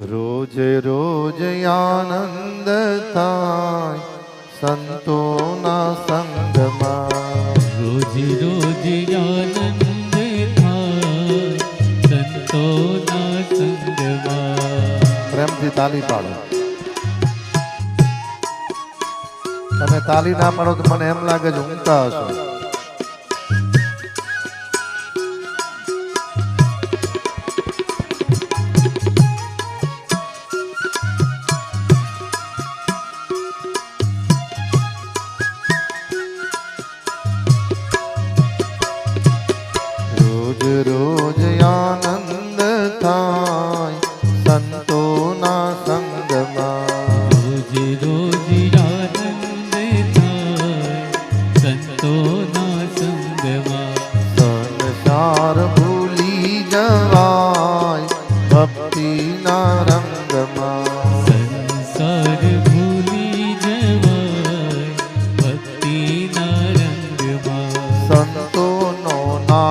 રોજે રોજ આનંદ થાય સંતોના સંગમાં. રોજ રોજ આનંદ થાય સંતોના સંગમાં. પ્રેમથી તાલી પાડો. તમે તાલી ના પાડો તો મને એમ લાગે છે ઊંઘતા હશો.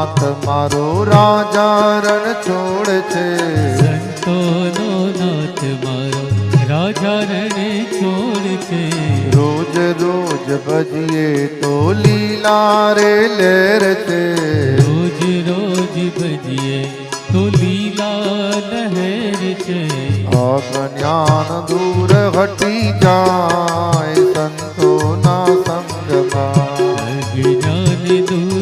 નાથ મારો રાજા રણ છોડ છે. સંતોનો નાથ મારો રાજા રણ છોડ છે. રોજ રોજ ભજીએ તો લીલા રે લેર છે. રોજ રોજ ભજીએ તો લીલા લહેર છે. અજ્ઞાન દૂર હટી જાય સંતોના સંગમાં. અજ્ઞાન દૂર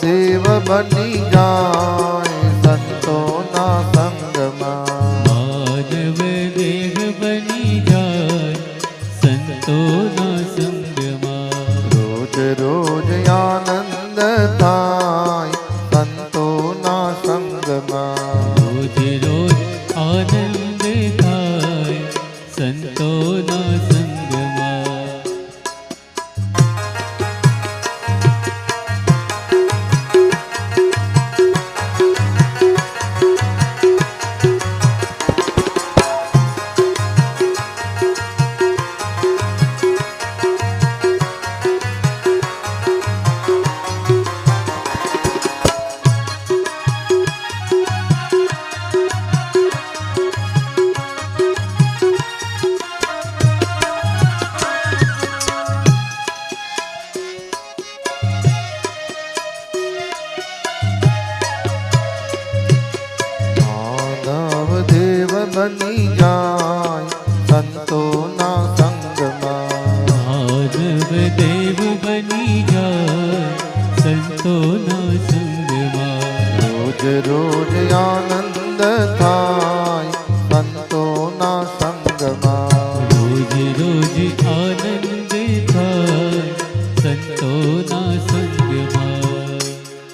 દેવ બની જાય સંતોના સંગમાં. માનવ દેહ બની જાય સંતોના સંગમાં. રોજ રોજ આનંદ થાય સંતોના સંગમાં. રોજ રોજ આનંદ બની જાય સંતોના સંગમાં. માનવ દેવ બની જાય સંતોના સંગમાં. રોજ રોજ આનંદ થાય સંતોના સંગમાં. રોજ રોજ આનંદ